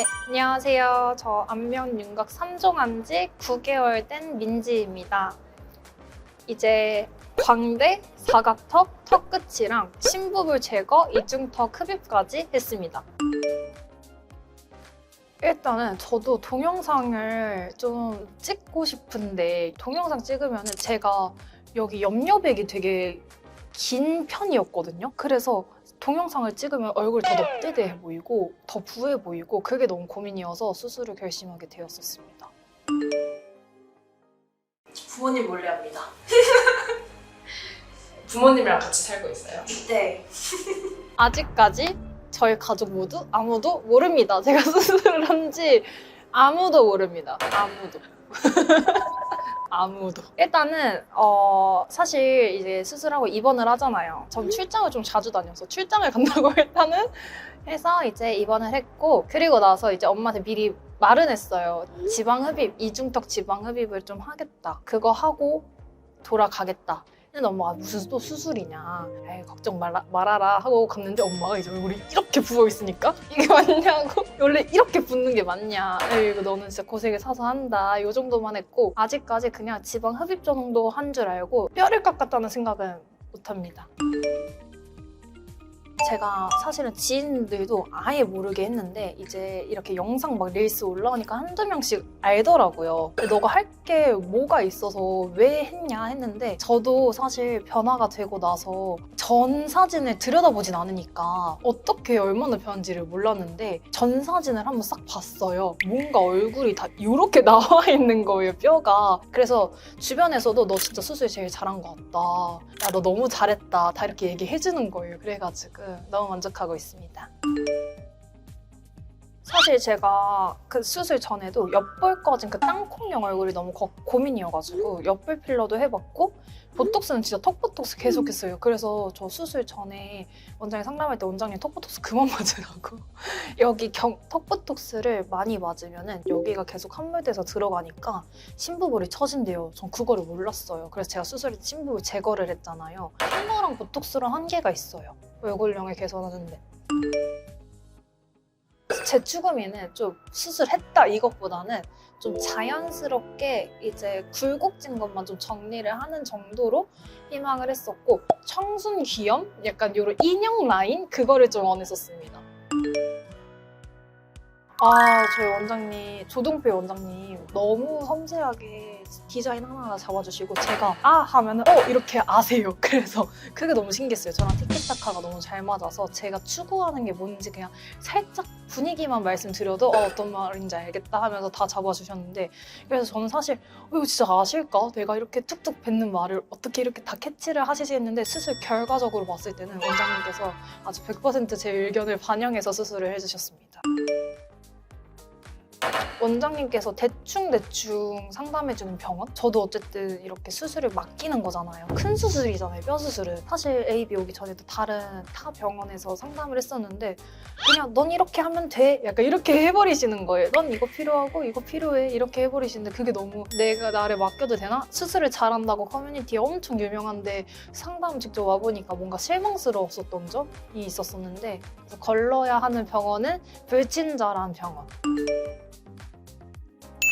네, 안녕하세요. 저 안면 윤곽 3종 한지 9개월 된 민지입니다. 이제 광대, 사각턱, 턱 끝이랑 심부분 제거, 이중턱 흡입까지 했습니다. 일단은 저도 동영상을 좀 찍고 싶은데 동영상 찍으면 제가 여기 염려백이 되게 긴 편이었거든요. 그래서 동영상을 찍으면 얼굴이 더 넙대대해 보이고 더 부해 보이고 그게 너무 고민이어서 수술을 결심하게 되었었습니다. 부모님 몰래 합니다. 부모님이랑 같이 살고 있어요. 네. 아직까지 저희 가족 모두 아무도 모릅니다. 제가 수술을 한지 아무도 모릅니다. 아무도. 아무도. 일단은 어 사실 이제 수술하고 입원을 하잖아요. 전 출장을 좀 자주 다녀서 출장을 간다고 일단은 해서 이제 입원을 했고 그리고 나서 이제 엄마한테 미리 말은 했어요. 지방 흡입, 이중턱 지방 흡입을 좀 하겠다. 그거 하고 돌아가겠다. 근데 엄마가 무슨 또 수술이냐. 에이, 걱정 말라, 말아라 하고 갔는데 엄마가 이제 얼굴이 이렇게 부어 있으니까 이게 맞냐고. 원래 이렇게 붓는 게 맞냐. 에이, 너는 진짜 고생을 사서 한다. 이 정도만 했고 아직까지 그냥 지방 흡입 정도 한 줄 알고 뼈를 깎았다는 생각은 못 합니다. 제가 사실은 지인들도 아예 모르게 했는데 이제 이렇게 영상 막 릴스 올라오니까 한두 명씩 알더라고요. 너가 할 게 뭐가 있어서 왜 했냐 했는데 저도 사실 변화가 되고 나서 전 사진을 들여다보진 않으니까 어떻게 얼마나 변한지를 몰랐는데 전 사진을 한번 싹 봤어요. 뭔가 얼굴이 다 이렇게 나와 있는 거예요, 뼈가. 그래서 주변에서도 너 진짜 수술 제일 잘한 것 같다. 야, 너 너무 잘했다. 다 이렇게 얘기해주는 거예요. 그래가지고 너무 만족하고 있습니다. 사실 제가 그 수술 전에도 옆볼 꺼진 그 땅콩형 얼굴이 너무 거- 고민이어가지고 옆볼 필러도 해봤고 보톡스는 진짜 턱보톡스 계속했어요. 그래서 저 수술 전에 원장님 상담할 때 원장님 턱보톡스 그만 맞으라고 여기 경, 턱보톡스를 많이 맞으면은 여기가 계속 함몰돼서 들어가니까 심부볼이 처진대요. 전 그거를 몰랐어요. 그래서 제가 수술에 심부볼 제거를 했잖아요. 필러랑 보톡스랑 한계가 있어요. 얼굴형을 개선하는데. 제 추구미는 좀 수술했다 이것보다는 좀 자연스럽게 이제 굴곡진 것만 좀 정리를 하는 정도로 희망을 했었고 청순 귀염 약간 요런 인형 라인 그거를 좀 원했었습니다. 아 저희 원장님 조동필 원장님 너무 섬세하게 디자인 하나하나 잡아주시고 제가 아 하면은 어 이렇게 아세요. 그래서 그게 너무 신기했어요. 저랑 티키타카가 너무 잘 맞아서 제가 추구하는 게 뭔지 그냥 살짝 분위기만 말씀드려도 어, 어떤 말인지 알겠다 하면서 다 잡아주셨는데 그래서 저는 사실 어, 이거 진짜 아실까? 내가 이렇게 툭툭 뱉는 말을 어떻게 이렇게 다 캐치를 하시겠는데 수술 결과적으로 봤을 때는 원장님께서 아주 100%제 의견을 반영해서 수술을 해주셨습니다. 원장님께서 대충대충 상담해주는 병원? 저도 어쨌든 이렇게 수술을 맡기는 거잖아요. 큰 수술이잖아요, 뼈 수술은. 사실 AB 오기 전에도 다른 타 병원에서 상담을 했었는데 그냥 넌 이렇게 하면 돼. 약간 이렇게 해버리시는 거예요. 넌 이거 필요하고 이거 필요해. 이렇게 해버리시는데 그게 너무 내가 나를 맡겨도 되나? 수술을 잘한다고 커뮤니티에 엄청 유명한데 상담 직접 와보니까 뭔가 실망스러웠었던 점이 있었었는데 그래서 걸러야 하는 병원은 불친절한 병원.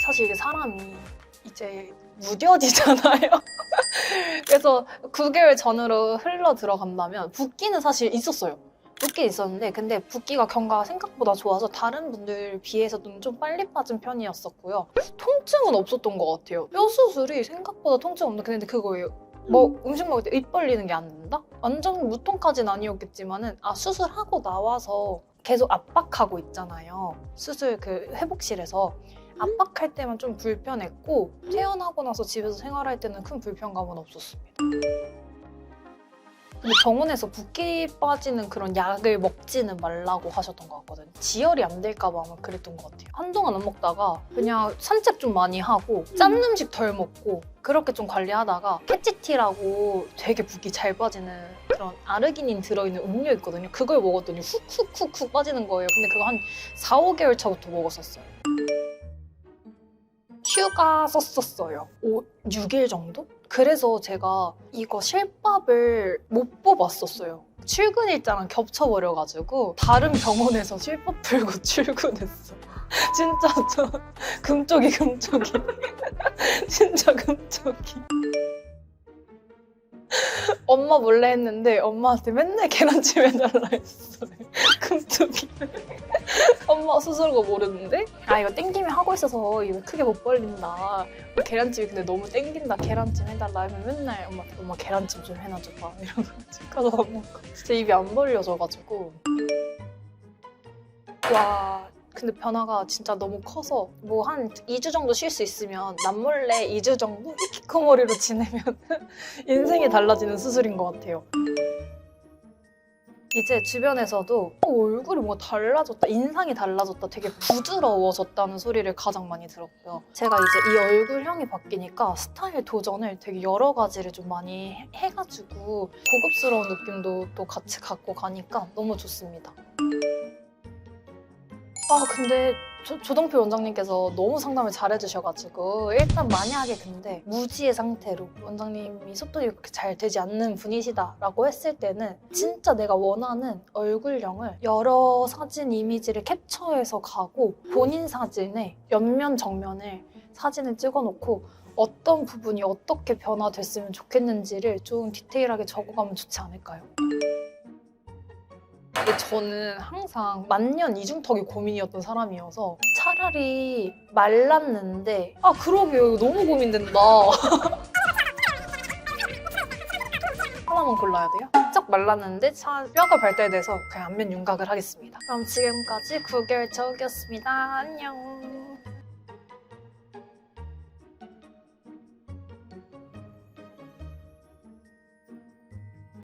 사실 이게 사람이 이제 무뎌지잖아요. 그래서 9개월 전으로 흘러 들어간다면 붓기는 사실 있었어요. 붓기 있었는데 근데 붓기가 경과가 생각보다 좋아서 다른 분들 비해서는 좀 빨리 빠진 편이었었고요. 통증은 없었던 것 같아요. 뼈 수술이 생각보다 통증 없는 근데 그거예요. 뭐 음식 먹을 때 입 벌리는 게 안 된다? 완전 무통까지는 아니었겠지만은 아 수술하고 나와서 계속 압박하고 있잖아요. 수술 그 회복실에서 압박할 때만 좀 불편했고 퇴원하고 나서 집에서 생활할 때는 큰 불편감은 없었습니다. 근데 병원에서 붓기 빠지는 그런 약을 먹지는 말라고 하셨던 것 같거든요. 지혈이 안 될까 봐 아마 그랬던 것 같아요. 한동안 안 먹다가 그냥 산책 좀 많이 하고 짠 음식 덜 먹고 그렇게 좀 관리하다가 캐치티라고 되게 붓기 잘 빠지는 그런 아르기닌 들어있는 음료 있거든요. 그걸 먹었더니 훅훅훅훅 빠지는 거예요. 근데 그거 한 4, 5개월 차부터 먹었었어요. 5, 6일 정도? 그래서 제가 이거 실밥을 못 뽑았었어요. 출근 일자랑 겹쳐버려가지고 다른 병원에서 실밥 풀고 출근했어. 진짜 저 금쪽이 금쪽이 진짜 금쪽이 엄마 몰래 했는데 엄마한테 맨날 계란찜 해달라 했어요 금쪽이 엄마 스스로가 모르는데? 아 이거 땡기면 하고 있어서 이거 크게 못 벌린다. 계란찜이 근데 너무 땡긴다. 계란찜 해달라 하면 맨날 엄마 엄마 계란찜 좀 해놔줘 봐. 이러고 집 가서 밥 먹고. 진짜 입이 안 벌려져가지고. 와 근데 변화가 진짜 너무 커서 뭐 한 2주 정도 쉴 수 있으면 남몰래 2주 정도 히키코모리로 지내면 인생이 달라지는 수술인 것 같아요. 이제 주변에서도 어, 얼굴이 뭔가 달라졌다, 인상이 달라졌다, 되게 부드러워졌다는 소리를 가장 많이 들었고요. 제가 이제 이 얼굴형이 바뀌니까 스타일 도전을 되게 여러 가지를 좀 많이 해- 해가지고 고급스러운 느낌도 또 같이 갖고 가니까 너무 좋습니다. 아 근데 조, 조동표 원장님께서 너무 상담을 잘해주셔가지고 일단 만약에 근데 무지의 상태로 원장님이 소통이 그렇게 잘 되지 않는 분이시다라고 했을 때는 진짜 내가 원하는 얼굴형을 여러 사진 이미지를 캡처해서 가고 본인 사진에 옆면 정면을 사진을 찍어놓고 어떤 부분이 어떻게 변화됐으면 좋겠는지를 좀 디테일하게 적어가면 좋지 않을까요? 근데 저는 항상 만년 이중턱이 고민이었던 사람이어서 차라리 말랐는데 아 그러게요. 이거 너무 고민된다. 하나만 골라야 돼요? 살짝 말랐는데 차, 뼈가 발달돼서 그냥 안면 윤곽을 하겠습니다. 그럼 지금까지 9개월 차우기였습니다. 안녕